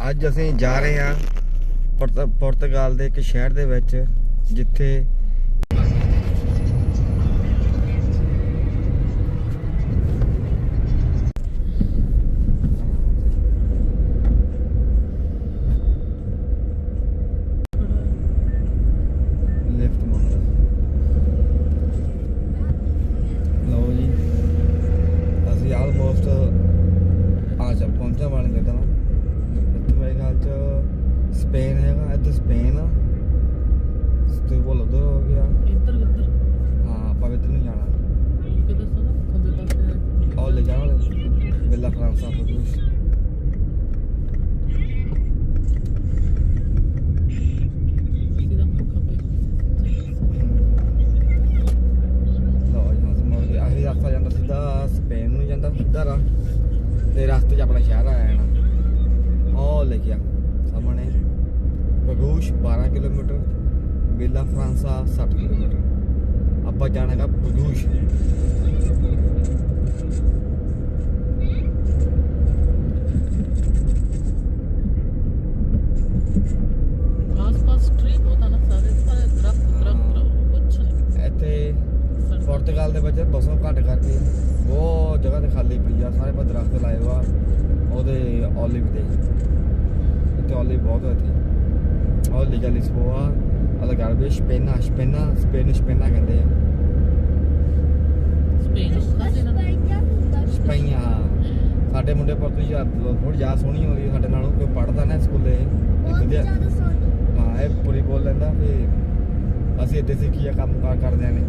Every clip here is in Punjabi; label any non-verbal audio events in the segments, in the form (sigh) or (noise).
ਅੱਜ ਅਸੀਂ ਜਾ ਰਹੇ ਹਾਂ ਪੁਰਤ- ਪੁਰਤਗਾਲ ਦੇ ਇੱਕ ਸ਼ਹਿਰ ਦੇ ਵਿੱਚ ਜਿੱਥੇ ਲਿਫਟ ਮੰਗਦਾ ਲਓ ਜੀ ਅਸੀਂ ਆਲਮੋਸਟ ਆ ਜਾ ਪਹੁੰਚਣ ਵਾਲੇ ਨੇ ਤਾਂ ਇੱਥੇ ਮੇਰੇ ਖਿਆਲ ਚ ਸਪੇਨ ਹੈਗਾ ਇੱਥੇ ਸਪੇਨ ਆ ਤੇ ਬੋਲ ਉਧਰ ਹੋ ਗਿਆ ਇੱਧਰ ਕਿੱਧਰ ਹਾਂ ਆਪਾਂ ਇੱਧਰ ਨੂੰ ਜਾਣਾ ਕਿ ਦੱਸੋ ਨਾ ਖੱਬੇ ਪਾਸੇ ਉਹ ਲੈ ਜਾਣਾ ਬਿੱਲਾ ਫਰਾਂਸਾ ਫਦੂਸ਼ ਸਿੱਧਾ ਖੱਬੇ ਲਓ ਜੀ ਹੁਣ ਮੁੜ ਕੇ ਆਹੀ ਰਸਤਾ ਜਾਂਦਾ ਸਿੱਧਾ ਸਪੇਨ ਨੂੰ ਜਾਂਦਾ ਸਿੱਧਾ ਰਾਹ ਤੇ ਰਸਤੇ 'ਚ ਆਪਣਾ ਸ਼ਹਿਰ ਆ ਜਾਣਾ ਉਹ ਲਿਖਿਆ ਸਾਹਮਣੇ ਬਗੂਸ਼ 12 ਕਿਲੋਮੀਟਰ ਬਿੱਲਾ ਫਰਾਂਸਾ 60 ਕਿਲੋਮੀਟਰ। ਆਪਾਂ ਜਾਣਾਗਾ ਬਗੂਸ਼ ਆਸ-ਪਾਸ ਟ੍ਰੀ ਹੋਤਾ ਨਾ ਸਾਰੇ ਸਾਰੇ ਦਰਖਤ ਦਰਖਤ ਕੁਛ ਨਹੀਂ ਇੱਥੇ ਸੜਕ- ਪੁਰਤਗਾਲ ਦੇ ਵਿੱਚ ਬੱਸਾਂ ਘੱਟ ਕਰਕੇ ਬਹੁਤ ਜਗ੍ਹਾ ਤੇ ਖਾਲੀ ਪਈ ਆ ਸਾਰੇ ਪਾਸੇ ਦਰਖਤ ਲਾਏ ਹੋਆ ਿਵ ਬਹੁਤ ਹੈ ਇੱਥੇ। ਉਹ ਲਿਖਿਆ ਲਿਸਬੋਆ ਅਲਗਾਰਬੇ ਸਪੇਨਾ ਸਪੇਨਾ ਸਪੇਨ ਸਪੇਨਾ ਕਹਿੰਦੇ ਆ। ਸਪੇਨ ਕਾਸੇ ਨਾ ਸਪਈਆਂ ਸਾਡੇ ਮੁੰਡੇ ਪੁਰਤਗਾਲੀ ਥੋੜੀ ਜ਼ਿਆਦਾ ਸੋਹਣੀ ਹੋ ਗਈ ਸਾਡੇ ਨਾਲੋਂ ਕੋਈ ਪੜਦਾ ਨਾ ਸਕੂਲੇ। ਇਹ ਵਧੀਆ। ਹਾਂ ਇਹ ਪੂਰੀ ਬੋਲ ਲੈਂਦਾ ਵੀ ਅਸੀਂ ਇੱਥੇ ਸਿੱਖੀ ਆ ਕੰਮ ਕਾਰ ਕਰਦੇ ਨੇ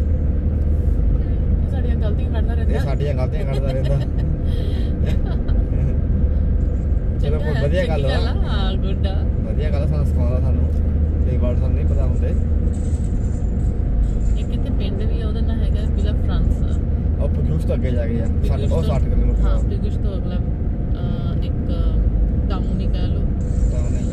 ਸਾਡੀਆਂ ਗਲਤੀਆਂ ਕੱਢਦਾ ਇਹ ਰਹਿੰਦਾ ਸਾਡੀਆਂ ਗਲਤੀਆਂ ਕੱਢਦਾ ਰਹਿੰਦਾ। (laughs) ਚਲੋ ਕੋਈ ਵਧੀਆ ਗੱਲ ਆ ਆ ਹਾਂ ਗੁੱਡ ਆ। ਵਧੀਆ ਗੱਲ ਆ, ਸਾਨੂੰ ਸਿਖਾਉਂਦਾ ਸਾਨੂੰ ਕਈ ਵਾਰ ਸਾਨੂੰ ਨਹੀਂ ਪਤਾ ਹੁੰਦੇ। ਇੱਕ ਇੱਥੇ ਪਿੰਡ ਵੀ ਆ ਉਹਦਾ ਨਾਂ ਹੈਗਾ ਵਿਲਾ ਫਰਾਂਸ ਉਹ ਪਗੂਸ ਤੋਂ ਅੱਗੇ ਜਾ ਗਏ ਆ ਸਾਡੇ ਉਹ 60 ਹਾਂ ਕਿਲੋਮੀਟਰ ਬਿਗੁਸ਼ ਤੋਂ ਅਗਲਾ ਅਹ, ਇੱਕ ਟਾਊਨ ਹੀ ਕਹਿ ਲਓ। ਤਾਂ ਨਹੀਂ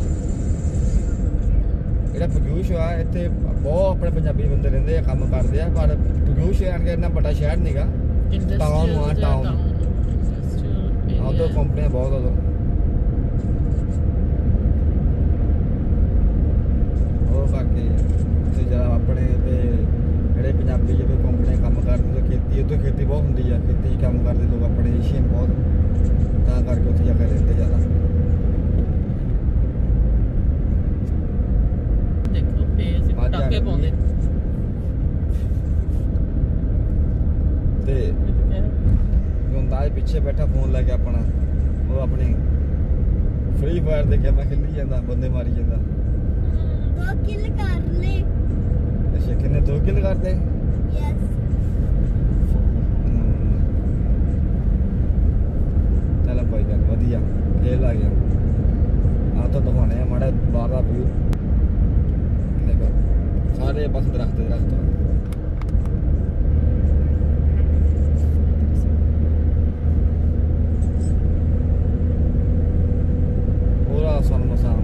ਜਿਹੜਾ ਪਗੂਸ਼ ਆ ਇੱਥੇ ਬਹੁਤ ਆਪਣੇ ਪੰਜਾਬੀ ਬੰਦੇ ਰਹਿੰਦੇ ਆ ਕੰਮ ਕਰਦੇ ਆ ਪਰ ਪਗੂਸ਼ ਆਣ ਕੇ ਇੰਨਾ ਵੱਡਾ ਸ਼ਹਿਰ ਨਹੀਂਗਾ ਇੰਡਸਟਰੀਅਲ ਆ, town। ਉਦੋਂ ਕੰਪਨੀਆਂ ਬਹੁਤ ਉਦੋਂ ਉਹ ਕਰਕੇ ਤੇ ਜਰਾ ਆਪਣੇ ਤੇ ਜਿਹੜੇ ਪੰਜਾਬੀ ਜਿਵੇਂ ਕੰਪਨੀਆਂ ਕੰਮ ਕਰਦੇ ਤੇ ਖੇਤੀ ਉੱਥੇ ਖੇਤੀ ਬਹੁਤ ਹੁੰਦੀ ਆ ਖੇਤੀ 'ਚ ਕੰਮ ਕਰਦੇ ਲੋਕ ਆਪਣੇ ਏਸ਼ੀਅਨ ਬਹੁਤ ਤਾਂ ਕਰਕੇ ਉੱਥੇ ਜਾ ਕੇ ਰਹਿੰਦੇ ਜ਼ਿਆਦਾ। ਦੇਖੋ। ਪਾਉਂਦੇ। ਤੇ ਗੁੰਦਾ ਦੇ ਪਿੱਛੇ ਬੈਠਾ ਫੋਨ ਲੈ ਕੇ ਆਪਣਾ ਉਹ ਆਪਣੀ ਫ੍ਰੀ ਫਾਇਰ ਦੇ ਗੇਮਾਂ ਖੇਲੀ ਜਾਂਦਾ ਬੰਦੇ ਮਾਰੀ ਜਾਂਦਾ। ਦੋ ਕਿਲ ਕਰ ਲੈ ਅੱਛਾ ਕਿੰਨੇ ਦੋ ਕਿਲ ਕਰਦੇ? ਚਲ ਕੋਈ ਗੱਲ ਨੀ, ਵਧੀਆ ਖੇਲ ਆ ਗਿਆ। ਆ ਤਾਂ ਦਿਖਾਉਣੇ ਆ ਮਾੜਾ ਬਾਹਰ ਦਾ ਵਿਊ ਸਾਰੇ ਬਸ ਦਰਖਤ ਦਰਖਤ ਆ। ਪੂਰਾ ਸਨਮਸਾਨ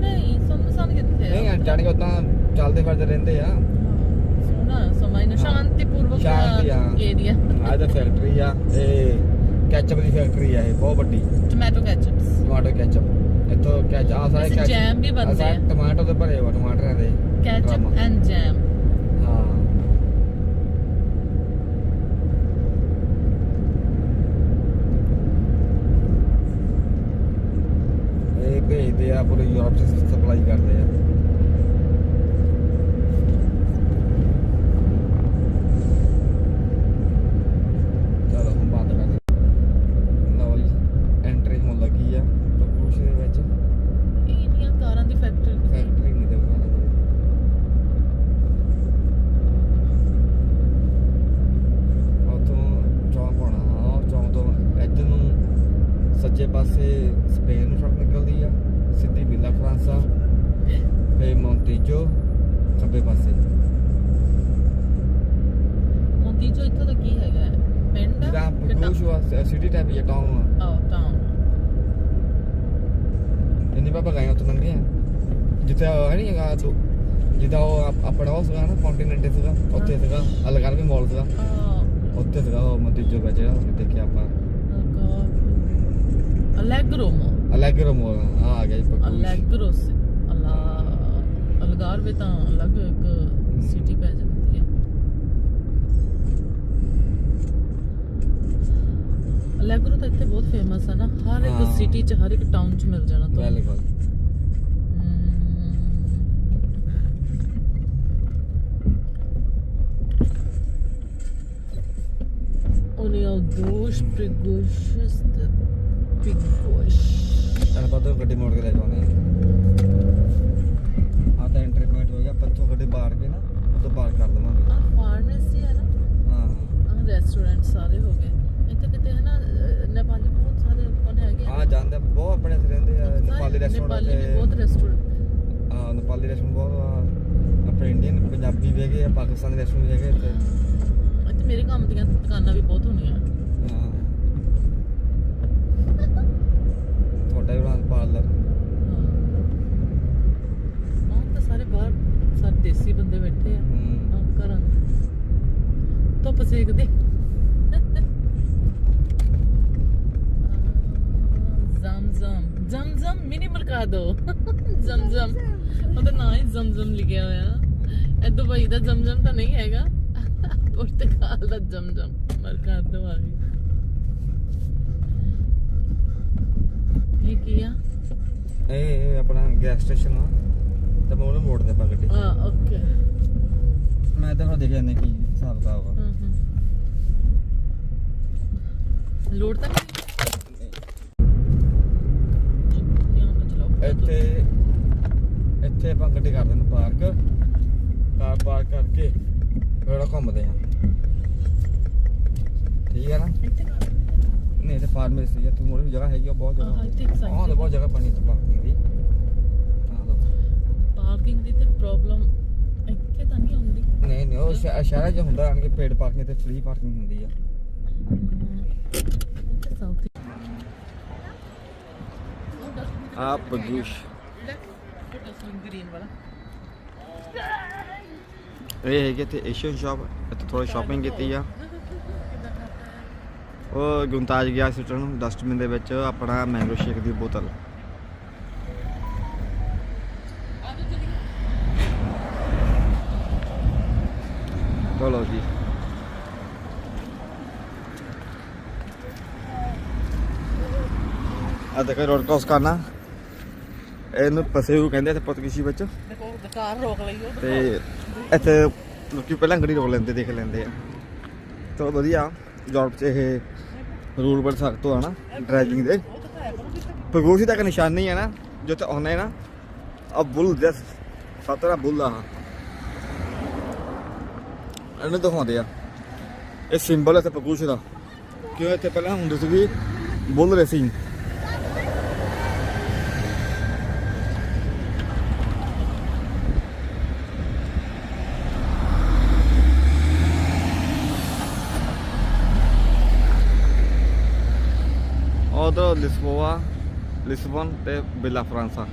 ਨਹੀਂ ਸਮਸਨ ਕਿੱਥੇ ਨਹੀਂ ਆ, ਜਾਣੀ ਕਿ ਉਦਾਂ ਚੱਲਦੇ ਫਿਰਦੇ ਰਹਿੰਦੇ ਆ। ਸੋਹਣਾ ਸਮਾਂ ਇਹਨਾਂ। ਸ਼ਾਂਤੀਪੂਰਵਕ ਸ਼ਾਂਤੀ ਆ। ਏਰੀਆ ਆ ਤਾਂ ਫੈਕਟਰੀ ਆ ਇਹ ਕੈਚਅਪ ਦੀ ਫੈਕਟਰੀ ਆ ਇਹ ਬਹੁਤ ਵੱਡੀ। ਟੋਮੈਟੋ ਕੈਚਅਪਸ ਟਮਾਟੋ ਕੈਚਅਪ ਇੱਥੋਂ ਕੈਚ ਆ ਸਾਰੇ ਵੈਸੇ jam ਵੀ ਬਣਦੇ ਸਾਰੇ ਆ। ਟਮਾਟੋ ਦੇ ਭਰੇ ਹੋਏ ਟਮਾਟਰਾਂ ਦੇ ਡਰਾਮਾ। ਐਂਡ ਜੈਮ ਹਾਂ। ਇਹ ਭੇਜਦੇ ਆ ਪੂਰੇ ਯੂਰਪ ਚ ਸਪਲਾਈ ਕਰਦੇ ਆ ਚਲੋ ਹੁਣ ਬੰਦ ਕਰ ਦੇ ਲਓ ਜੀ ਐਂਟਰੀ ਹੋਣ ਲੱਗੀ ਆ ਪ੍ਰਕੂਸ਼ ਦੇ ਵਿੱਚ ਇਹ ਇੰਨੀਆਂ ਕਾਰਾਂ ਦੀ ਫੈਕਟਰੀ ਫੈਕਟਰੀ ਨਹੀਂ ਦੇ ਬਣਾ ਉਤੋਂ ਚੌਂਕ ਹੋਣਾ ਹਾਂ ਉਹ ਚੌਂਕ ਤੋਂ ਇੱਧਰ ਨੂੰ ਸੱਜੇ ਪਾਸੇ ਸਪੇਨ ਨੂੰ ਸੜਕ ਨਿਕਲਦੀ ਆ ਸਿੱਧੀ ਵਿਲਾ ਫਰਾਂਸਾ ਫੇ ਮੌਂਟੇਜੋ ਖੱਬੇ ਪਾਸੇ ਮੋਂਤੀਜੋ ਇੱਥੋਂ ਦਾ ਕੀ ਹੈਗਾ ਹੈ? ਪਿੰਡ ਆ ਜਿਹੜਾ ਕਿ ਬਗੂਸ਼ ਵਾ ਸਿਟੀ ਟਾਈਪ ਹੀ ਟਾਊਨ ਆ ਆਹ ਟਾਊਨ ਜਿੰਨੀ ਬਾਬਾ ਗਏ ਉੱਥੇ ਲੰਘੇ ਆ ਜਿੱਥੇ ਉਹ ਹੈ ਨਹੀਂ ਹੈਗਾ ਤੂੰ ਜਿੱਦਾਂ ਉਹ ਆਪ- ਆਪਣਾ ਉਹ ਸੀਗਾ ਨਾ ਕੰਟੀਨੈਂਟ ਸੀਗਾ ਉੱਥੇ ਸੀਗਾ ਅਲਗਾਰ ਵੀ ਮਾਲ ਸੀਗਾ ਉੱਥੇ ਸੀਗਾ ਉਹ ਮਤੀਜੋ ਵਿੱਚ ਜਿਹੜਾ ਦੇਖਿਆ ਆਪਾਂ ਅਲੈਗਰੋ ਮੋ ਅਲੈਗਰੋ ਮੋਲ ਆ ਆ ਗਿਆ ਜੀ ਪਗੂਸ਼ ਅਲੈਗਰੋ ਸੇ ਅਲਾ ਅਲਗਾਰਵੇ ਤਾਂ ਅਲੱਗ ਇੱਕ ਸਿਟੀ ਪੈ ਜਾਂਦੀ ਹੈ ਅਲੈਗਰੋ ਤਾਂ ਇੱਥੇ ਬਹੁਤ ਫੇਮਸ ਹੈ ਨਾ ਹਰ ਇੱਕ ਹਾਂ। ਸਿਟੀ 'ਚ ਹਰ ਇੱਕ ਟਾਊਨ 'ਚ ਮਿਲ ਜਾਣਾ ਤੁਹਾਨੂੰ। ਬਿਲਕੁਲ। Oni al duş, piguş, işte piguş. ਚੱਲ ਪਤਾ ਗੱਡੀ ਮੋੜ ਕੇ ਲੈ ਜਾਵਾਂਗੇ ਆ ਤਾਂ ਐਂਟਰੀ ਪੁਆਇੰਟ ਹੋ ਗਿਆ ਪੱਤੋਂ ਗੱਡੀ ਬਾਹਰ ਕੇ ਨਾ ਉਦੋਂ ਬਾਹਰ ਕਰ ਦੇਵਾਂਗੇ ਆ ਫਾਰਮੇਸੀ ਹੈ ਨਾ। ਹਾਂ। ਆ ਰੈਸਟੋਰੈਂਟ ਸਾਰੇ ਹੋ ਗਏ। ਨੇਪਾਲੀ ਬਹੁਤ ਸਾਰੇ ਕੋਨੇ ਹੈਗੇ ਆ। ਜਾਂਦੇ ਬਹੁਤ ਆਪਣੇ ਇੱਥੇ ਰਹਿੰਦੇ ਆ ਨੇਪਾਲੀ ਰੈਸਟੋਰੈਂਟ ਨੇਪਾਲੀ ਵੀ ਬਹੁਤ ਰੈਸਟੋਰੈਂਟ ਆ। ਨੇਪਾਲੀ ਰੈਸਟੋਰੈਂਟ ਬਹੁਤ ਆ ਆਪਣੇ ਇੰਡੀਅਨ ਪੰਜਾਬੀ ਵੀ ਹੈਗੇ ਆ ਪਾਕਿਸਤਾਨੀ ਰੈਸਟੋਰੈਂਟ ਵੀ ਹੈਗੇ ਇੱਥੇ। ਇੱਥੇ ਮੇਰੇ ਕੰਮ ਦੀਆਂ ਦੁਕਾਨਾਂ ਵੀ ਬਹੁਤ ਹੋਣੀਆਂ। ਹਾਂ। ਤੁਹਾਡਾ ਵੀ ਬਣਾ ਪਾਰਲਰ। ਹਾਂ। ਤਾਂ ਸਾਰੇ ਬਾਹਰ ਸਾਰੇ ਦੇਸੀ ਬੰਦੇ ਬੈਠੇ ਆ। ਹੂੰ। ਹਾਂ ਘਰਾਂ ਧੁੱਪ ਸੇਕਦੇ ਜ਼ਮਜ਼ਮ ਜ਼ਮਜ਼ਮ ਮਿਨੀ ਮਰਕਾਦੋ ਜ਼ਮਜ਼ਮ ਉਹਦਾ ਨਾਂ ਹੀ ਜ਼ਮਜ਼ਮ ਲਿਖਿਆ ਹੋਇਆ। ਇਹ ਦੁਬਈ ਦਾ ਜ਼ਮਜ਼ਮ ਤਾਂ ਨਹੀਂ ਹੈਗਾ। ਪੁਰਤਗਾਲ ਦਾ ਜ਼ਮਜ਼ਮ ਮਰਕਾਦੋ ਆ ਗਈ। ਇਹ ਕੀ ਆ? ਇਹ ਆਪਣਾ ਗੈਸ ਸਟੇਸ਼ਨ ਆ। ਤੇ ਮੈਂ ਉਹਨੂੰ ਮੋੜ ਦੇ ਪਾ ਗੱਡੀ। ਆ ਓਕੇ ਮੈਂ ਤਾਂ ਫਿਰ ਦੇਖਿਆ ਨਹੀਂ ਕੀ ਹਿਸਾਬ ਦਾ ਹਮ ਲੋਡ ਤਾਂ ਨਹੀਂ ਧਿਆਨ ਨਾਲ ਚਲਾਓ ਇੱਥੇ ਇੱਥੇ ਆਪਾਂ ਗੱਡੀ ਕਰ ਦਿੰਦੇ ਪਾਰਕ। ਕਾਰ ਪਾਰਕ ਕਰਕੇ ਫਿਰ ਉਹ ਘੁੰਮਦੇ ਆ ਠੀਕ ਹੈ ਨਾ? ਇੱਥੇ ਕਰ ਨਹੀਂ ਤੇ ਫਾਰਮੇਸੀ ਆ ਤੂੰ ਮੋੜ ਵੀ ਜਗ੍ਹਾ ਹੈਗੀ ਆ ਬਹੁਤ ਹਾਂ, ਇੱਥੇ ਇੱਕ ਜਗ੍ਹਾ side ਹਾਂ ਤੇ। ਬਹੁਤ ਜਗ੍ਹਾ ਬਣੀ ਤੇ ਪਾਰਕਿੰਗ ਦੀ। ਆਹ ਲਓ। ਪਾਰਕਿੰਗ ਦੀ ਤੇ ਪ੍ਰੋਬਲਮ ਇੱਥੇ ਤਾਂ ਨਹੀਂ ਹੁੰਦੀ। ਨਹੀਂ ਨਹੀਂ ਉਹ ਸ਼ਹਿ- ਸ਼ਹਿਰਾਂ 'ਚ ਹੁੰਦਾ ਆਣ ਕੇ ਪੇਡ ਪਾਰਕਿੰਗ ਤੇ ਫ੍ਰੀ ਪਾਰਕਿੰਗ ਹੁੰਦੀ ਆ ਇੱਥੇ ਸਾਊਥ ਆ ਪਗੂਸ਼ ਇਹ ਹੈਗੇ ਤੇ ਏਸ਼ੀਅਨ ਸ਼ਾਪ ਇੱਥੇ ਥੋੜੀ ਸ਼ਾਪਿੰਗ ਕੀਤੀ ਆ। ਉਹ ਗੁੰਤਾਜ ਗਿਆ ਸਿੱਟਣ ਡਸਟਬਿਨ ਦੇ ਵਿੱਚ ਆਪਣਾ ਮੈਂਗੋ ਸ਼ੇਕ ਦੀ ਬੋਤਲ। ਚਲੋ ਜੀ। ਆ ਦੇਖੋ ਰੋਡ ਕ੍ਰਾਸ ਕਰਨਾ। ਇਹਨੂੰ ਪਸੇੂ ਕਹਿੰਦੇ ਤੇ ਪੁਰਤਗਾਲੀ ਵਿੱਚ। ਦੇਖੋ ਕਾਰ ਰੋਕ ਲਈ ਉਹ। ਤੇ ਇੱਥੇ ਲੋਕੀ ਪਹਿਲਾਂ ਗੱਡੀ ਰੋਕ ਲੈਂਦੇ ਦੇਖ ਲੈਂਦੇ ਆ। ਚਲੋ ਵਧੀਆ ਜੌਬ 'ਚ ਇਹ ਰੂਲ ਬੜ ਸਖਤ ਨਾ ਡਰਾਈਵਿੰਗ ਦੇ। ਤਾਂ ਪਗੋਸ਼ੀ ਤੱਕ ਨਿਸ਼ਾਨੀ ਹੈ ਨਾ ਜੋ ਤੇ ਆਉਣਾ ਹੈ ਨਾ ਆ ਬੁੱਲ ਜਸ ਸਤਰਾ ਬੁੱਲ ਆ। ਇਹਨੂੰ ਦਿਖਾਉਂਦੇ ਆ। ਇਹ ਸਿੰਬਲ ਹੈ ਤੇ ਪਗੋਸ਼ ਦਾ। ਕਿਉਂ ਇੱਥੇ ਪਹਿਲਾਂ ਹੁੰਦੀ ਸੀਗੀ ਬੁੱਲ ਰੇਸਿੰਗ ਉਧਰ ਲਿਸਬੋਆ, ਲਿਸਬਨ ਤੇ ਬੇਲਾ ਫਰਾਂਸਾ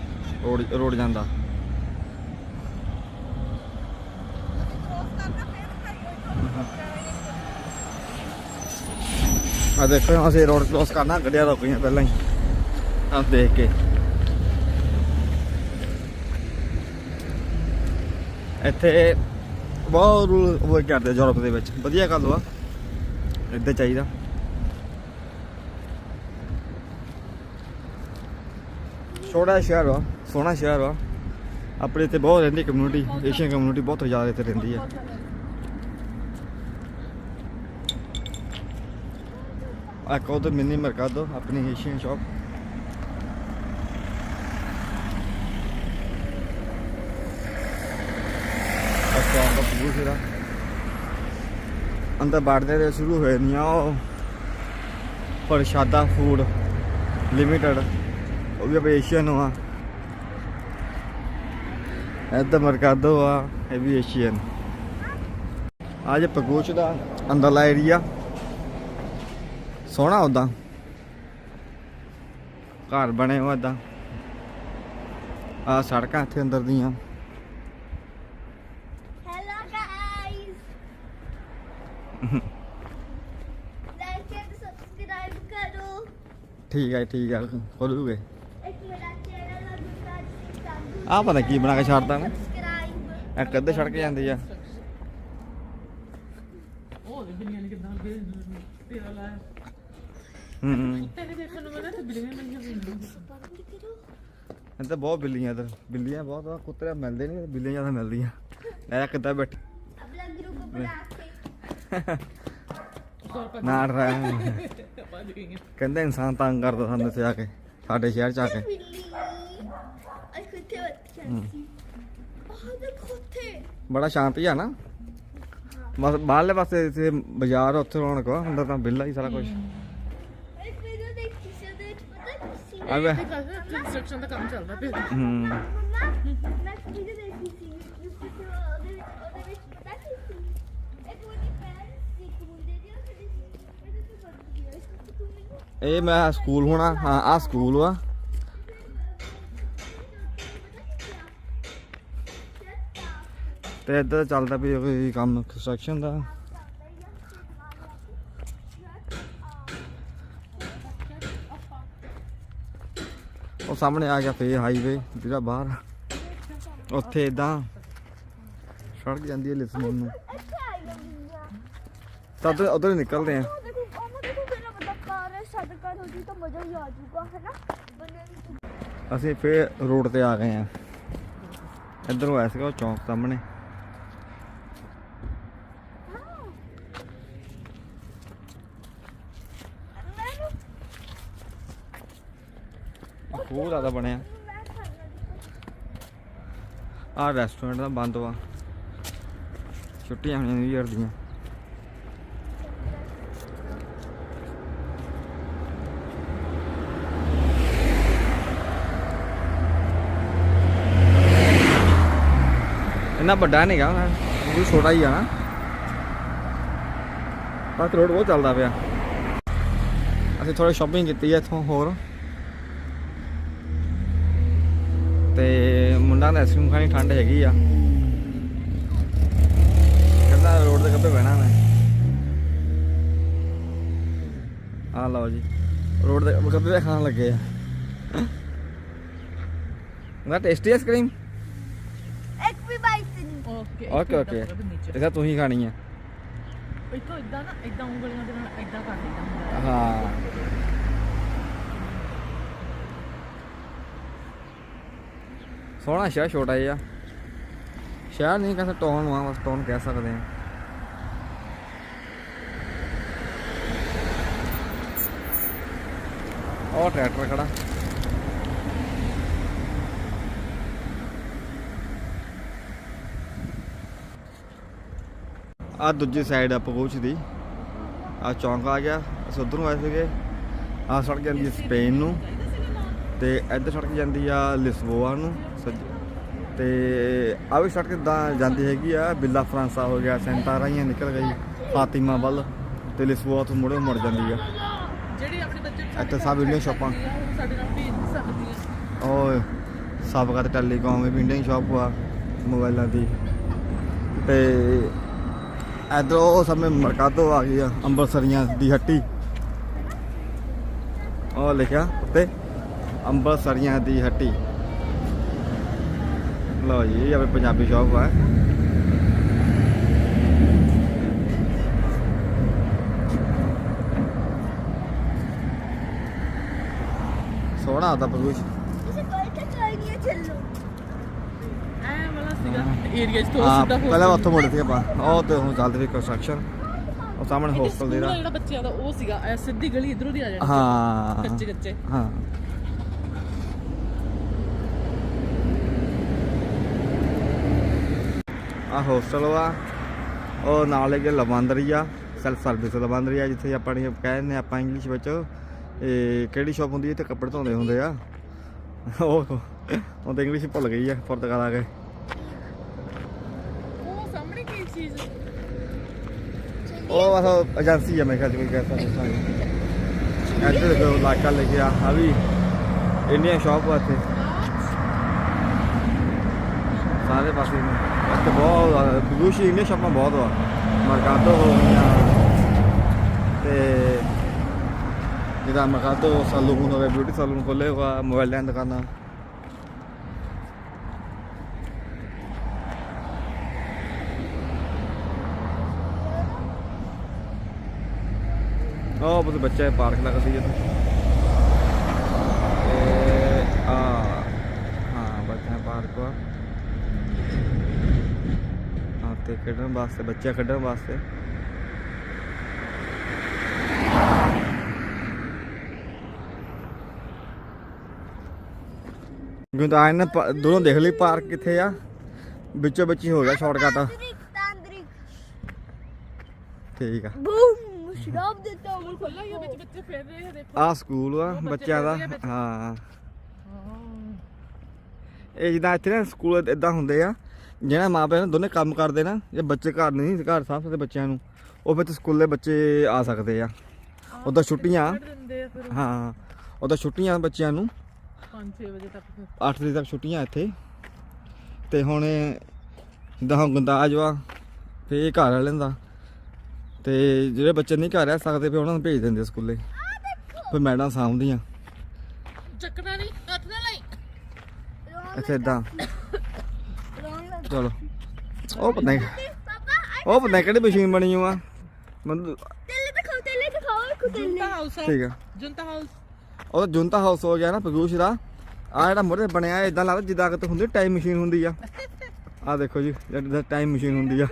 ਰੋਡ ਰੋਡ ਜਾਂਦਾ। ਆ ਦੇਖੋ, ਅਸੀਂ ਰੋਡ ਕ੍ਰੋਸ ਕਰਨਾ, ਗੱਡੀਆਂ ਰੁਕ ਗਈਆਂ ਪਹਿਲਾਂ ਹੀ। ਆ ਦੇਖ ਕੇ। ਇੱਥੇ ਬਹੁਤ ਰੂਲ ਉਹ ਕਰਦੇ ਯੂਰਪ ਦੇ ਵਿੱਚ। ਵਧੀਆ ਗੱਲ ਵਾ। ਇੱਦਾਂ ਚਾਹੀਦਾ। ਛੋਟਾ ਸ਼ਹਿਰ ਵਾ, ਸੋਹਣਾ ਸ਼ਹਿਰ ਵਾ। ਆਪਣੇ ਇੱਥੇ ਬਹੁਤ ਰਹਿੰਦੀ ਕਮਿਊਨਿਟੀ ਏਸ਼ੀਅਨ ਕਮਿਊਨਿਟੀ ਬਹੁਤ ਜ਼ਿਆਦਾ ਇੱਥੇ ਰਹਿੰਦੀ ਹੈ ਆ ਕੋਦ ਮਿਨੀ ਮਰਕਾਦੋ, ਆਪਣੀ ਏਸ਼ੀਅਨ ਸ਼ਾਪ ਅੱਛਾ ਦਾ ਪੂਰ ਅੰਦਰ ਬਾੜਦੇ ਦੇ ਸ਼ੁਰੂ ਹੋਏ ਨਹੀਂ ਆ ਉਹ। ਪ੍ਰਸ਼ਾਦਾ ਫੂਡ ਲਿਮਿਟਡ ਉਹ ਵੀ ਆਪਣੇ ਏਸ਼ੀਅਨ ਆ ਇੱਧਰ ਮਰਕਾਦੋ ਆ ਇਹ ਵੀ ਏਸ਼ੀਅਨ ਆ ਜੇ ਪਗੋਚ ਦਾ ਅੰਦਰਲਾ ਏਰੀਆ ਸੋਹਣਾ ਉਦਾਂ ਘਰ ਬਣੇ ਹੋਏ ਏਦਾਂ। ਆ ਸੜਕਾਂ ਇੱਥੇ ਅੰਦਰ ਦੀਆਂ। Hello guys like and subscribe ਕਰੋ। ਠੀਕ ਹੈ ਠੀਕ ਹੈ ਖੋਲੂਗੇ। ਆ ਪਤਾ ਕੀ ਬਣਾ ਕੇ ਛੱਡਦਾ ਨਾ। ਇੱਕ ਅੱਧੇ ਛੱਡ ਕੇ ਜਾਂਦੀ ਆ। ਉਹ ਦੇ ਬਿੱਲੀਆਂ ਨੇ ਕਿਦਾਂ ਅੱਗੇ ਤੇਰਾ ਲਾਇਆ ਹੂੰ ਤੇਰੇ ਦੇਖਣ ਨੂੰ ਮਿਲਿਆ ਤੇ ਬਿੱਲੀਆਂ ਨਹੀਂ ਹੁੰਦੀਆਂ ਬੰਦ ਕਰੋ ਇਹ ਤਾਂ ਬਹੁਤ ਬਿੱਲੀਆਂ ਇੱਧਰ। ਬਿੱਲੀਆਂ ਬਹੁਤ ਆ ਕੁੱਤੇ ਮਿਲਦੇ ਨਹੀਂ ਬਿੱਲੀਆਂ ਜ਼ਿਆਦਾ ਮਿਲਦੀਆਂ। ਲੈ ਕਿੱਦਾਂ ਬੈਠੀ ਗਰੁੱਪ ਬਣਾ ਕੇ ਨਾ ਗਈਆਂ ਕਹਿੰਦੇ ਇਨਸਾਨ ਤੰਗ ਕਰਦਾ ਸਾਨੂੰ ਇੱਥੇ ਆ ਕੇ ਸਾਡੇ ਸ਼ਹਿਰ ਚ ਆ ਕੇ। ਆਹ ਦੇਖੋ ਉੱਥੇ ਬੜਾ ਸ਼ਾਂਤੀ ਆ ਨਾ। ਬਸ ਬਾਹਰਲੇ ਪਾਸੇ ਇੱਥੇ ਬਾਜ਼ਾਰ ਆ, ਉੱਥੇ ਰੌਣਕ ਆ ਹੁੰਦਾ ਤਾਂ ਬਿੱਲਾ ਹੀ ਸਾਰਾ ਕੁਝ ਇੱਕ ਵੀਡੀਓ ਦੇਖੀ ਸੀ ਉਹਦੇ ਵਿੱਚ ਪਤਾ ਕੀ ਸੀ ਆ ਵੇ। ਤੇ ਗੱਲ ਕੰਸਟਰਕਸ਼ਨ ਦਾ ਕੰਮ ਚੱਲਦਾ ਪਿਆ। ਹੂੰ। ਮੰਮਾ ਮੈਂ ਇੱਕ ਵੀਡੀਓ ਦੇਖੀ ਸੀ ਜਿਸ ਵਿੱਚ ਉਹਦੇ ਵਿੱਚ ਉਹਦੇ ਵਿੱਚ ਪਤਾ ਕੀ ਸੀ ਇੱਕ ਉਹਦੀ ਪੈਰ ਸੀ ਇੱਕ ਮੁੰਡੇ ਦੀ ਉਹ ਸੀ ਇਹਦੇ ਤੋਂ ਬਣ ਗਿਆ ਇਸ ਤੋਂ ਤੂੰ ਮੈਨੂੰ ਇਹ ਮੈਂ ਸਕੂਲ ਹੋਣਾ ਹਾਂ ਆ ਸਕੂਲ ਆ। ਤੇ ਇੱਧਰ ਚੱਲਦਾ ਵੀ ਕੋਈ ਕੰਮ ਕੰਸਟਰਕਸ਼ਨ ਦਾ। ਉਹ ਸਾਹਮਣੇ ਆ ਗਿਆ ਫੇ ਹਾਈਵੇ ਜਿਹੜਾ ਬਾਹਰ। ਉੱਥੇ ਇਦਾਂ ਸੜਕ ਜਾਂਦੀ ਹੈ ਲਿਸਮਨ ਨੂੰ। ਇੱਥੇ ਉਧਰ ਹੀ ਨਿਕਲਦੇ ਆ ਅਸੀਂ ਫੇਰ ਰੋਡ ਤੇ ਆ ਗਏ ਆ ਇੱਧਰੋਂ ਆਇਆ ਸੀਗਾ ਉਹ ਚੌਂਕ ਸਾਹਮਣੇ ਮੈਨੂੰ ਖੂਹ ਜ਼ਿਆਦਾ ਬਣਿਆ ਮੈਂ ਆ ਰੈਸਟੋਰੈਂਟ ਦਾ ਬੰਦ ਵਾ। ਛੁੱਟੀਆਂ ਹੋਣੀਆਂ ਨਿਊ ਇਅਰ ਦੀਆਂ। ਇੰਨਾ ਵੱਡਾ ਨਹੀਂਗਾ ਉਹ ਛੋਟਾ ਹੀ ਆ ਨਾ। ਪਰ ਰੋਡ ਬਹੁਤ ਚੱਲਦਾ ਪਿਆ। ਅਸੀਂ ਥੋੜੀ ਸ਼ਾਪਿੰਗ ਕੀਤੀ ਹੈ ਇੱਥੋਂ ਹੋਰ ਤੇ ਮੁੰਡਾ ਨੇ ਆਈਸਕ੍ਰੀਮ ਖਾਣੀ ਠੰਡ ਹੈਗੀ ਆ। ਕਹਿੰਦਾ ਰੋਡ ਦੇ ਕੱਪੇ ਬਹਿਣਾ ਮੈਂ। ਆ ਲਓ ਜੀ ਰੋਡ ਦੇ ਕੱਪੇ ਖਾਣ ਲੱਗੇ ਆ। ਨਾ ਟੇਸਟੀ ਆਈਸਕ੍ਰੀਮ ਇੱਕ ਵੀ ਬਾਈਟ ਨਹੀਂ ਓਕੇ ਓਕੇ ਓਕੇ ਇਹਦਾ ਤੂੰ ਹੀ ਖਾਣੀ ਆ। ਇੱਥੋਂ ਇਦਾਂ ਨਾ ਇਦਾਂ ਉਂਗਲੀਆਂ ਦੇ ਨਾਲ ਇਦਾਂ ਕਰ ਦਿੰਦਾ ਹਾਂ। ਸੋਹਣਾ ਸ਼ਹਿਰ ਛੋਟਾ ਜਿਹਾ। ਸ਼ਹਿਰ ਨਹੀਂ ਕਹਿੰਦਾ ਟਾਊਨ ਆ ਬਸ ਟਾਊਨ ਕਹਿ ਸਕਦੇ ਆ ਉਹ ਟਰੈਕਟਰ ਖੜਾ। ਆ ਦੂਜੀ ਸਾਈਡ ਆ ਪਗੋਚ ਦੀ। ਆ ਚੌਂਕ ਆ ਗਿਆ, ਅਸੀਂ ਉੱਧਰੋਂ ਆਏ ਸੀਗੇ। ਆ ਸੜਕ ਜਾਂਦੀ ਸਪੇਨ ਨੂੰ। ਤੇ ਇੱਧਰ ਸੜਕ ਜਾਂਦੀ ਆ ਲਿਸਬੋਆ ਨੂੰ। ਤੇ ਆ ਵੀ ਸੜਕ ਦਾ ਜਾਂਦੀ ਹੈਗੀ ਆ ਬਿੱਲਾ ਫਰਾਂਸਾ ਹੋ ਗਿਆ ਸੈਂਟਾ ਰਾਈਆਂ ਨਿਕਲ ਗਈ ਫਾਤਿਮਾ ਵੱਲ ਤੇ ਲਿਸਬੋਆ ਤੋਂ ਮੁੜੇ ਮੁੜ ਜਾਂਦੀ ਆ। ਜਿਹੜੀ ਆਪਣੇ ਬੱਚੇ ਇੱਥੇ ਸਭ ਇੰਡੀਅਨ ਸ਼ਾਪਾਂ। ਸਾਡੇ ਨਾਲ ਭੇਜ ਸਕਦੀ ਉਹ ਸਾਬਕਾ ਤੇ ਟੈਲੀਕਾਮ ਵੀ ਇੰਡੀਅਨ ਸ਼ਾਪ ਆ ਮੋਬਾਈਲਾਂ ਦੀ। ਤੇ ਇਧਰ ਸਮੇਂ ਮਰਕਾਤੋ ਆ ਗਈ ਆ ਅੰਬਰਸਰੀਆਂ ਦੀ ਹੱਟੀ। ਉਹ ਲਿਖਿਆ ਉੱਤੇ ਅੰਬਰਸਰੀਆਂ ਦੀ ਹੱਟੀ। ਲਓ ਜੀ ਇਹ ਆਪਣੀ ਪੰਜਾਬੀ ਸ਼ਾਪ ਆ। ਸੋਹਣਾ ਆਦਾ ਪ੍ਰਭੂਸ਼ ਤੁਸੀਂ ਕੋਈ ਤੇ ਕੋਈ ਨਹੀਂ ਚੱਲੋ। ਐ ਵਾਲਾ ਸੀਗਾ ਏਰੀਆ 'ਚ ਤੋਂ ਹਾਂ ਸਿੱਧਾ ਪਹਿਲਾਂ ਉੱਥੋਂ ਮੁੜੇ ਸੀ ਆਪਾਂ। ਉਹ ਤੇ ਹੁਣ ਚੱਲਦੇ ਵੀ ਕੰਸਟਰਕਸ਼ਨ ਉਹ ਸਾਹਮਣੇ ਹੋਸਟਲ ਦੇ ਦਾ ਜਿਹੜਾ ਬੱਚਿਆਂ ਦਾ ਉਹ ਸੀਗਾ ਐ ਸਿੱਧੀ ਗਲੀ ਇਧਰੋਂ ਦੀ ਆ ਜਾਣੀ। ਹਾਂ। ਕੱਚੇ ਕੱਚੇ ਹਾਂ। ਆ ਹੋਸਟਲ ਵਾ। ਉਹ ਨਾਲ ਇੱਕ ਲਵੰਦਰੀ ਆ ਸੈਲਫ ਸਰਵਿਸ ਲਵੰਦਰੀ ਆ ਜਿੱਥੇ ਆਪਾਂ ਨੇ ਕਹਿੰਦੇ ਆਪਾਂ ਇੰਗਲਿਸ਼ ਵਿੱਚ। ਇਹ ਕਿਹੜੀ ਸ਼ਾਪ ਹੁੰਦੀ ਹੈ ਤੇ ਕੱਪੜੇ ਧੋਂਦੇ ਹੁੰਦੇ ਆ। ਉਹ ਉਹ ਤਾਂ ਇੰਗਲਿਸ਼ ਭੁੱਲ ਗਈ ਆ ਪੁਰਤਗਾਲ ਆ ਗਏ ਉਹ ਸਾਹਮਣੇ ਕੀ ਚੀਜ਼? ਉਹ ਬਸ ਏਜੰਸੀ ਆ ਮੈਂ ਕਿਹਾ ਕੋਈ ਕਹਿ ਸਕਦਾ ਇੱਥੇ ਦੇਖੋ ਇਲਾਕਾ ਲਿਖਿਆ ਆ ਵੀ ਇੰਡੀਅਨ ਸ਼ਾਪ ਆ ਇੱਥੇ। ਸਾਰੇ ਪਾਸੇ ਨੂੰ। ਇੱਥੇ ਬਹੁਤ ਪੋਲੂਸ਼ਨ ਇੰਨੇ ਸ਼ਾਪਾਂ ਬਹੁਤ ਵਾ। ਮਰਕਾਟੋ ਹੋ ਗਈਆਂ। ਤੇ ਜਿਹਦਾ ਮਰਕਾਟੋ ਸਲੂਨ ਹੋਵੇ ਬਿਊਟੀ ਸਲੂਨ ਖੋਲੇ ਹੋਇਆ ਮੋਬਾਈਲ ਦੀਆਂ ਦੁਕਾਨਾਂ। ਉਹ ਬਸ ਬੱਚਾ ਪਾਰਕ ਲੱਗਦੀ ਜੇ ਤੇ ਆ ਹਾਂ, ਬੱਚਾ ਪਾਰਕ ਆ ਤੇ ਖੇਡਣ ਵਾਸਤੇ ਬੱਚੇ ਖੇਡਣ ਵਾਸਤੇ। ਗੁੰਦਾਇ ਨੇ ਦੂਰੋਂ ਦੇਖ ਲਈ ਪਾਰਕ ਕਿੱਥੇ ਆ? ਵਿੱਚੋਂ ਵਿੱਚ ਹੀ ਹੋ ਗਿਆ ਸ਼ਾਰਟਕਟ। ਠੀਕ ਆ। ਬੂਮ! ਸ਼ਰਾਬ ਦਿੱਤਾ ਉਹ ਖੁੱਲਾ ਹੀ ਆ ਵਿੱਚ ਬੱਚੇ ਫਿਰ ਰਹੇ ਆ ਦੇਖੋ। ਆ ਸਕੂਲ ਆ ਬੱਚੇ ਬੱਚਿਆਂ ਦਾ। ਹਾਂ। ਇਹ ਜਿੱਦਾਂ ਇੱਥੇ ਨਾ ਸਕੂਲ ਇਦਾਂ ਹੁੰਦੇ ਆ। ਜਿਹੜਾ ਮਾਪੇ ਨੇ ਦੋਨੇ ਕੰਮ ਕਰਦੇ ਨਾ ਜੇ ਬੱਚੇ ਘਰ ਨਹੀਂ ਘਰ ਸਾਂਭ ਸਕਦੇ ਬੱਚਿਆਂ ਨੂੰ ਉਹ ਵਿੱਚ ਸਕੂਲੇ ਬੱਚੇ ਆ ਸਕਦੇ ਆ। ਉਦੋਂ ਛੁੱਟੀਆਂ ਫਿਰ। ਹਾਂ ਉਦੋਂ ਛੁੱਟੀਆਂ ਬੱਚਿਆਂ ਨੂੰ। 5-6 ਵਜੇ ਤੱਕ ਫਿਰ। 8 ਵਜੇ ਤੱਕ ਛੁੱਟੀਆਂ ਇੱਥੇ। ਤੇ ਹੁਣ ਜਿੱਦਾਂ ਹੁਣ ਗੰਦਾਜ ਵਾ ਫੇ ਇਹ ਘਰ ਵਾਲਿਆਂ ਦਾ। ਤੇ ਜਿਹੜੇ ਬੱਚੇ ਨਹੀਂ ਘਰ ਰਹਿ ਸਕਦੇ ਫੇ ਉਹਨਾਂ ਨੂੰ ਭੇਜ ਦਿੰਦੇ ਸਕੂਲੇ। ਫਿਰ ਮੈਡਮ ਸਾਂਭਦੀਆਂ। ਚੱਕਣਾ ਨਹੀਂ ਹੱਥ ਨਾਲ ਲਈ। ਅੱਛਾ ਇਦਾਂ ਚਲੋ। ਉਹ ਪਤਾ ਨਹੀਂ ਉਹ ਪਤਾ ਨਹੀਂ ਕਿਹੜੀ ਮਸ਼ੀਨ ਬਣੀ ਹੋਆ ਮਤਲਬ ਤੇਲੇ ਦਿਖਾਓ ਤੇਲੇ ਦਿਖਾਓ ਕੁਤਲੇ ਜੁੰਤਾ ਹਾਊਸ ਠੀਕ ਆ। ਜੁੰਤਾ ਹਾਊਸ। ਉਹ ਜੁੰਤਾ ਹਾਊਸ ਹੋ ਗਿਆ ਨਾ ਪਗੂਸ਼ ਦਾ। ਆ ਜਿਹੜਾ ਮੁਰੇ ਬਣਿਆ ਇਦਾਂ ਲੱਗਦਾ ਜਿੱਦਾਂ ਕਿ ਹੁੰਦੀ ਟਾਈਮ ਮਸ਼ੀਨ ਹੁੰਦੀ ਆ। ਆ ਦੇਖੋ ਜੀ ਜਿੱਦਾਂ ਟਾਈਮ ਮਸ਼ੀਨ ਹੁੰਦੀ ਆ।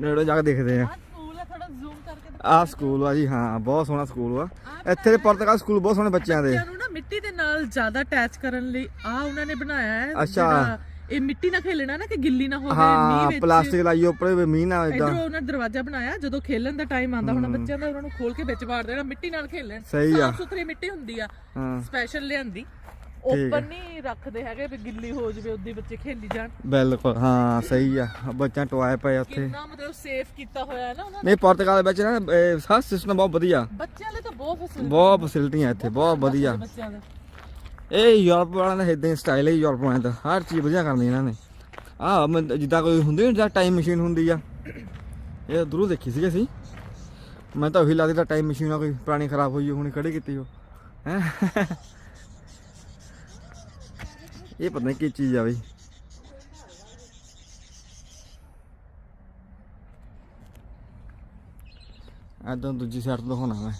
ਨੇੜੇ ਜਾ ਕੇ ਦੇਖਦੇ ਆ। ਆ ਸਕੂਲ ਆ ਥੋੜਾ ਜ਼ੂਮ ਕਰਕੇ ਦਿਖਾਓ। ਆ ਸਕੂਲ ਆ ਜੀ ਹਾਂ ਬਹੁਤ ਸੋਹਣਾ ਸਕੂਲ ਆ। ਇੱਥੇ ਦੇ ਪੁਰਤਗਾਲ ਸਕੂਲ ਬਹੁਤ ਸੋਹਣੇ ਬੱਚਿਆਂ ਦੇ। ਬੱਚਿਆਂ ਨੂੰ ਨਾ ਮਿੱਟੀ ਦੇ ਨਾਲ ਜ਼ਿਆਦਾ ਅਟੈਚ ਕਰਨ ਲਈ ਆ ਉਹਨਾਂ ਨੇ ਬਣਾਇਆ ਹੈ ਅੱਛਾ। ਇਹ ਮਿੱਟੀ ਨਾਲ ਖੇਲਣਾ ਨਾ ਕਿ ਗਿੱਲੀ ਨਾ ਹੋਵੇ ਹਾਂ ਮੀਂਹ ਵਿੱਚ। ਪਲਾਸਟਿਕ ਲਾਈ ਉੱਪਰ ਵੀ ਮੀਂਹ ਨਾ ਇਦਾਂ ਇਧਰੋਂ ਉਹਨਾਂ ਦਰਵਾਜ਼ਾ ਬਣਾਇਆ ਜਦੋਂ ਖੇਲਣ ਦਾ ਟਾਈਮ ਆਉਂਦਾ ਹੁਣ ਬੱਚਿਆਂ ਦਾ ਉਹਨਾਂ ਨੂੰ ਖੋਲ ਕੇ ਵਿੱਚ ਵਾੜ ਦੇਣਾ ਮਿੱਟੀ ਨਾਲ ਖੇਲਣ। ਸਹੀ ਆ। ਸਾਫ਼ ਸੁਥਰੀ ਮਿੱਟੀ ਹੁੰਦੀ ਆ ਹਾਂ। ਸਪੈਸ਼ਲ ਲਿਆਂਦੀ। ਓਪਨ ਨਹੀਂ ਰੱਖਦੇ ਹੈਗੇ ਵੀ ਗਿੱਲੀ ਹੋ ਜਵੇ ਉਦੀ ਬੱਚੇ ਖੇਲੀ ਜਾਣ। ਬਿਲਕੁਲ ਹਾਂ ਸਹੀ ਆ। ਬੱਚਿਆਂ ਟੋਏ ਪਏ ਉੱਥੇ। ਕਿੰਨਾ ਮਤਲਬ ਸੇਫ ਕੀਤਾ ਹੋਇਆ ਹੈ ਨਾ ਉਹਨਾਂ ਨੇ। ਨਹੀਂ ਪੁਰਤਗਾਲ ਵਿੱਚ ਨਾ ਇਹ ਸਾਰਾ ਸਿਸਟਮ ਬਹੁਤ ਵਧੀਆ। ਬੱਚਿਆਂ ਲਈ ਤਾਂ ਬਹੁਤ ਫੈਸਿਲਿਟੀ ਬਹੁਤ ਫੈਸਿਲਿਟੀਆਂ ਇੱਥੇ ਬਹੁਤ ਵਧੀਆ। ਬੱਚਿਆਂ ਦਾ। ਇਹ ਯੂਰਪ ਵਾਲਿਆਂ ਦਾ ਇਦਾਂ ਸਟਾਈਲ ਹੈ ਯੂਰਪ ਵਾਲਿਆਂ ਦਾ। ਹਰ ਚੀਜ਼ ਵਧੀਆ ਕਰਨੀ ਇਹਨਾਂ ਨੇ। ਆ ਜਿੱਦਾਂ ਕੋਈ ਹੁੰਦੀ ਨਾ ਟਾਈਮ ਮਸ਼ੀਨ ਹੁੰਦੀ ਆ। ਇਹ ਦੂਰੋਂ ਦੇਖੀ ਸੀ ਅਸੀਂ। ਮੈਂ ਤਾਂ ਉਹੀ ਲੱਗਦੀ ਤਾਂ ਟਾਈਮ ਮਸ਼ੀਨ ਆ ਕੋਈ ਪੁਰਾਣੀ ਖਰਾਬ ਹੋਈ ਹੋਣੀ, ਖੜੀ ਕੀਤੀ ਉਹ। ਹੈ? ਇਹ ਪਤਾ ਨਹੀਂ ਕੀ ਚੀਜ਼ ਆ ਬਈ। ਐਦਾਂ ਦੂਜੀ ਸਾਈਡ ਤੋਂ ਦਿਖਾਉਣਾ ਮੈਂ।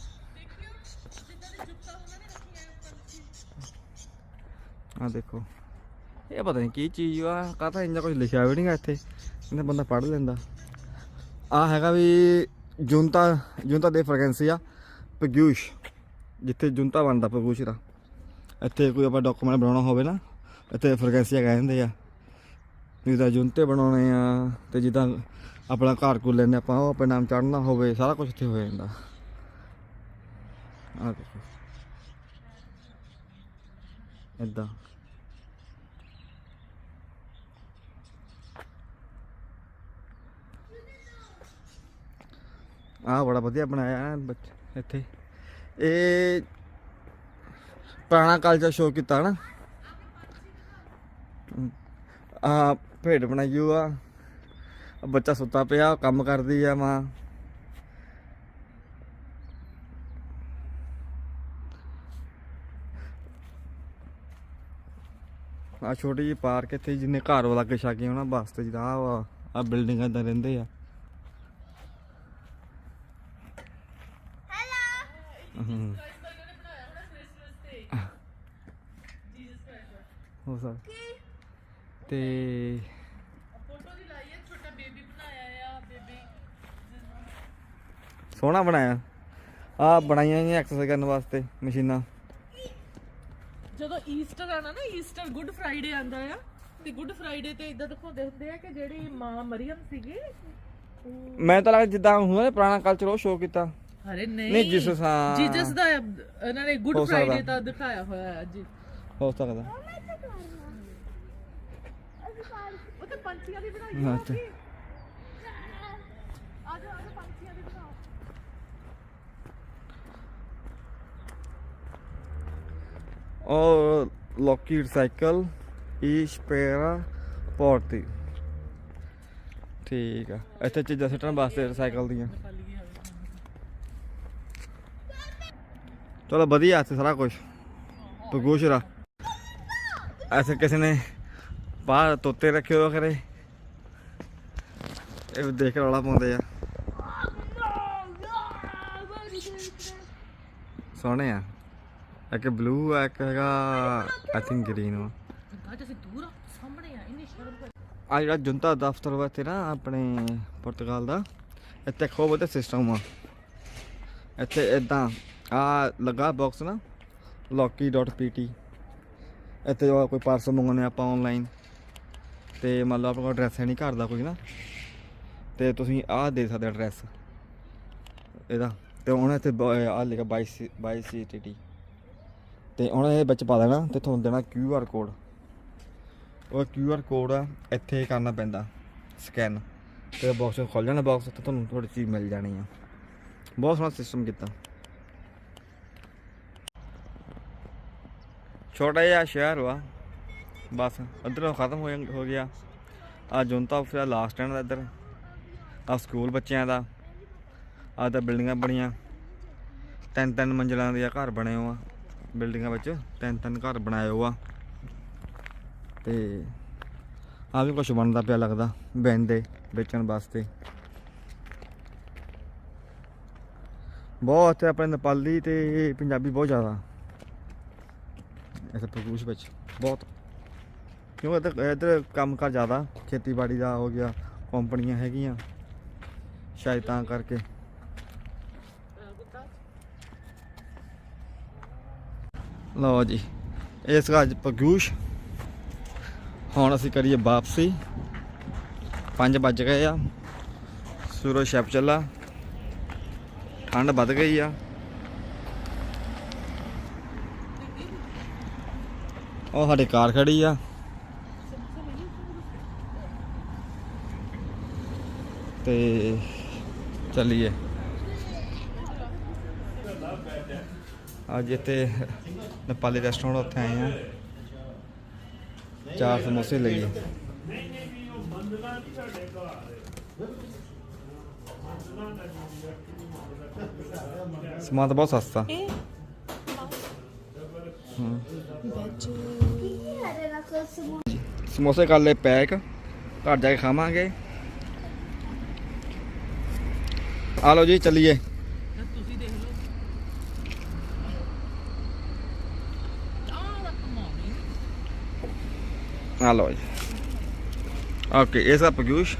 ਆ ਦੇਖੋ। ਇਹ ਪਤਾ ਨਹੀਂ ਕੀ ਚੀਜ਼ ਆ ਕਾਹਦਾ ਇੰਨਾ ਕੁਝ ਲਿਖਿਆ ਵੀ ਨਹੀਂਗਾ ਇੱਥੇ। ਇਹਦਾ ਬੰਦਾ ਪੜ੍ਹ ਲੈਂਦਾ। ਆ ਹੈਗਾ ਵੀ ਜੁੰਤਾ ਜੁੰਤਾ ਦੇ ਫ੍ਰੈਗਰੈਂਸੀ ਆ ਪਗੂਸ਼ ਜਿੱਥੇ ਜੁੰਤਾ ਬਣਦਾ ਪਗੂਸ਼ ਦਾ। ਇੱਥੇ ਕੋਈ ਆਪਾਂ ਡਾਕੂਮੈਂਟ ਬਣਾਉਣਾ ਹੋਵੇ ਨਾ, ਇੱਥੇ ਫ੍ਰੈਗਰੈਂਸੀਆ ਕਹਿੰਦੇ ਆ। ਜਿੱਦਾਂ ਜੁੰਤੇ ਬਣਾਉਣੇ ਆ, ਤੇ ਜਿੱਦਾਂ ਆਪਣਾ ਘਰ ਕੋਲ ਲੈਣੇ ਆਪਾਂ, ਉਹ ਆਪਣੇ ਨਾਮ ਚੜ੍ਹਨਾ ਹੋਵੇ, ਸਾਰਾ ਕੁਝ ਇੱਥੇ ਹੋ ਜਾਂਦਾ। ਆ ਦੇਖੋ। ਏਦਾਂ ਆ ਬੜਾ ਵਧੀਆ ਬਣਾਇਆ ਹੈ ਇੱਥੇ। ਇਹ ਪੁਰਾਣਾ ਕਲਚਰ ਸ਼ੋਅ ਕੀਤਾ ਨਾ। ਆ ਭੇਡ ਬਣਾਈ ਆ। ਬੱਚਾ ਸੁੱਤਾ ਪਿਆ ਕੰਮ ਕਰਦੀ ਆ ਮਾਂ। ਆ ਛੋਟੀ ਜਿਹੀ ਪਾਰਕ ਇੱਥੇ ਜਿੰਨੇ ਘਰ ਵਾਲਾ ਕੇ ਛਾਗੇ ਉਹਨਾਂ ਵਾਸਤੇ ਜਿਹਦਾ ਆ ਆ ਬਿਲਡਿੰਗਾਂ ਇਦਾਂ ਰਹਿੰਦੇ ਆ ਹੈਲੋ ਹਮ। ਹੋ ਸਰ ਕੀ ਤੇ ਫੋਟੋ ਦੀ ਲਾਈ ਹੈ ਛੋਟਾ ਬੇਬੀ ਬਣਾਇਆ ਆ ਬੇਬੀ ਸੋਹਣਾ ਬਣਾਇਆ ਆ ਬਣਾਈਆਂ ਨੇ ਐਕਸਰਸਾਈਜ਼ ਕਰਨ ਵਾਸਤੇ ਮਸ਼ੀਨਾਂ। ਜਦੋਂ ਈਸਟਰ ਆਣਾ ਨਾ ਈਸਟਰ ਗੁੱਡ ਫਰਾਈਡੇ ਆਂਦਾ ਆ ਤੇ ਗੁੱਡ ਫਰਾਈਡੇ ਤੇ ਇਦਾਂ ਦਿਖਾਉਂਦੇ ਹੁੰਦੇ ਆ ਕਿ ਜਿਹੜੀ ਮਾਂ ਮਰੀਅਮ ਸੀਗੀ ਮੈਂ ਤਾਂ ਲੱਗਦਾ ਜਿੱਦਾਂ ਹੁੰਦਾ ਪੁਰਾਣਾ ਕਲਚਰ ਉਹ ਸ਼ੋਅ ਕੀਤਾ। ਅਰੇ ਨਹੀਂ ਨਹੀਂ, Jesus, ਹਾਂ। ਜੀਸਸ ਦਾ ਇਹਨਾਂ ਨੇ ਗੁੱਡ। ਫਰਾਈਡੇ ਤਾਂ ਦਿਖਾਇਆ ਹੋਇਆ ਹੈ ਜੀ ਹੋ ਸਕਦਾ। ਮੈਂ ਤਾਂ ਕਰਨਾ ਅਸੀਂ ਪਾਰਕ ਉਹ ਤੇ ਪੰਛੀਆਂ ਦੀ ਬਣਾਈ ਹਾਂ, ਆ ਜਾ ਆ ਜਾ ਪੰਛੀਆਂ ਦੀ ਬਣਾਓ ਉਹ ਲੋਕੀ ਰਿਸਾਈਕਲ ਈ ਸਪੇਰਾ ਪੋਰਟੀ ਠੀਕ ਆ। ਇੱਥੇ ਚੀਜ਼ਾਂ ਸਿੱਟਣ ਵਾਸਤੇ ਰਿਸਾਈਕਲ ਦੀਆਂ। ਚਲੋ ਵਧੀਆ ਇੱਥੇ ਸਾਰਾ ਕੁਝ ਪਗੋਸ਼ਰਾ ਐਸੇ ਕਿਸੇ ਨੇ ਬਾਹਰ ਤੋਤੇ ਰੱਖੇ ਹੋ ਕਰੇ ਇਹ ਵੀ ਦੇਖ ਕੇ ਰੌਲਾ ਪਾਉਂਦੇ ਆ। ਸੋਹਣੇ ਆ। ਇੱਕ ਬਲੂ ਆ ਇੱਕ ਹੈਗਾ ਆਈ ਥਿੰਕ ਗ੍ਰੀਨ ਵਾ ਅੱਜ ਅਸੀਂ ਦੂਰ ਆ, ਸਾਹਮਣੇ ਆ ਇੰਨੀ ਸ਼ਰਮ ਆ ਜਿਹੜਾ ਜੁੰਤਾ ਦਫ਼ਤਰ ਵਾ ਇੱਥੇ ਨਾ ਆਪਣੇ ਪੁਰਤਗਾਲ ਦਾ ਇੱਥੇ ਖੂਬ ਵਧੀਆ ਸਿਸਟਮ ਆ। ਇੱਥੇ ਇਦਾਂ ਆ ਲੱਗਾ ਬਾਕਸ ਨਾ locky.pt ਇੱਥੇ ਜੋ ਕੋਈ ਪਾਰਸਲ ਮੰਗਾਉਣੇ ਆਪਾਂ ਆਨਲਾਈਨ ਤੇ ਮੰਨ ਲਓ ਆਪਣੇ ਕੋਲ ਐਡਰੈਸ ਹੈ ਨਹੀਂ ਘਰ ਦਾ ਕੋਈ ਨਾ। ਤੇ ਤੁਸੀਂ ਆਹ ਦੇ ਸਕਦੇ ਐਡਰੈਸ ਇਹਦਾ ਤੇ ਹੁਣ ਇੱਥੇ ਆ ਲਿਖਿਆ 22 22CTT ਤੇ ਉਹਨਾਂ ਇਹ ਵਿੱਚ ਪਾ ਦੇਣਾ ਤੇ ਤੁਹਾਨੂੰ ਦੇਣਾ ਕਿਊ ਆਰ ਕੋਡ ਉਹ ਕਿਊ ਆਰ ਕੋਡ ਆ, ਇੱਥੇ ਕਰਨਾ ਪੈਂਦਾ ਸਕੈਨ ਤੇ ਬਾਕਸ ਖੁੱਲ ਜਾਣਾ ਬਾਕਸ ਤੇ ਤੁਹਾਨੂੰ ਥੋੜੀ ਚੀਜ਼ ਮਿਲ ਜਾਣੀ ਆ। ਬਹੁਤ ਸੋਹਣਾ ਸਿਸਟਮ ਕੀਤਾ। ਛੋਟਾ ਜਿਹਾ ਸ਼ਹਿਰ ਵਾ, ਬਸ ਇੱਧਰੋਂ ਖਤਮ ਹੋ ਜਾਂ- ਹੋ ਗਿਆ। ਆ ਜੁਨਤਾ ਫਿਰ ਲਾਸਟ ਸਟੈਂਡ ਦਾ ਇੱਧਰ। ਆ ਸਕੂਲ ਬੱਚਿਆਂ ਦਾ। ਆ ਤਾਂ ਬਿਲਡਿੰਗਾਂ ਬਣੀਆਂ। ਤਿੰਨ ਤਿੰਨ ਮੰਜ਼ਿਲਾਂ ਦੇ ਘਰ ਬਣੇ ਹੋ ਬਿਲਡਿੰਗਾਂ ਵਿੱਚ ਤਿੰਨ ਤਿੰਨ ਘਰ ਬਣਾਏ ਹੋ ਆ। ਤੇ ਆ ਵੀ ਕੁਝ ਬਣਦਾ ਪਿਆ ਲੱਗਦਾ ਬੈਂਦੇ ਵੇਚਣ ਵਾਸਤੇ। ਬਹੁਤ ਇੱਥੇ ਆਪਣੇ ਨੇਪਾਲੀ ਤੇ ਪੰਜਾਬੀ ਬਹੁਤ ਜ਼ਿਆਦਾ। ਇੱਥੇ ਪ੍ਰਗੂਸ਼ ਵਿੱਚ ਬਹੁਤ। ਕਿਉਂ ਇੱਧਰ ਇੱਧਰ ਕੰਮ ਕਰ ਜ਼ਿਆਦਾ, ਖੇਤੀਬਾੜੀ ਦਾ ਹੋ ਗਿਆ, ਕੰਪਨੀਆਂ ਹੈਗੀਆਂ। ਸ਼ਾਇਦ ਤਾਂ ਕਰਕੇ। ਲਓ ਜੀ, ਇਸ ਸੀਗਾ ਅੱਜ ਪ੍ਰਗੂਸ਼ ਹੁਣ ਅਸੀਂ ਕਰੀਏ ਵਾਪਸੀ। 5 ਵੱਜ ਗਏ ਆ। ਸੂਰਜ ਛਿਪ ਚੱਲਾ। ਠੰਡ ਵੱਧ ਗਈ ਆ। ਉਹ ਸਾਡੀ ਕਾਰ ਖੜੀ ਆ। ਤੇ ਚੱਲੀਏ। ਅੱਜ ਇੱਥੇ ਨੇਪਾਲੀ ਰੈਸਟੋਰੈਂਟ ਉੱਥੇ ਆਏ ਆ ਚਾਰ ਸਮੋਸੇ ਲਈਏ ਸਮਾਨ ਤਾਂ ਬਹੁਤ ਸਸਤਾ ਇਹ ਹੂੰ ਕੀ ਹਰੇ ਰੱਖ ਸਮੂਹ ਸਮੋਸੇ ਕਰ ਲਏ ਪੈਕ ਘਰ ਜਾ ਕੇ ਖਾਵਾਂਗੇ ਆ ਲਓ ਜੀ ਚੱਲੀਏ ਤੁਸੀਂ ਦੇਖ ਲਓ ਆਹ ਦਾ ਕਮਾਉਣੀ ਆ ਲਓ ਜੀ ਓਕੇ ਇਹ ਸਭ ਪਗਿਊਸ਼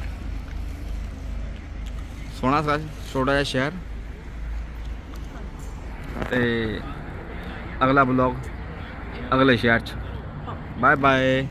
ਸੋਹਣਾ ਸਾ ਛੋਟਾ ਜਿਹਾ ਸ਼ਹਿਰ। ਤੇ ਅਗਲਾ ਬਲੌਗ ਅਗਲੇ ਸ਼ਹਿਰ ਚ। Bye bye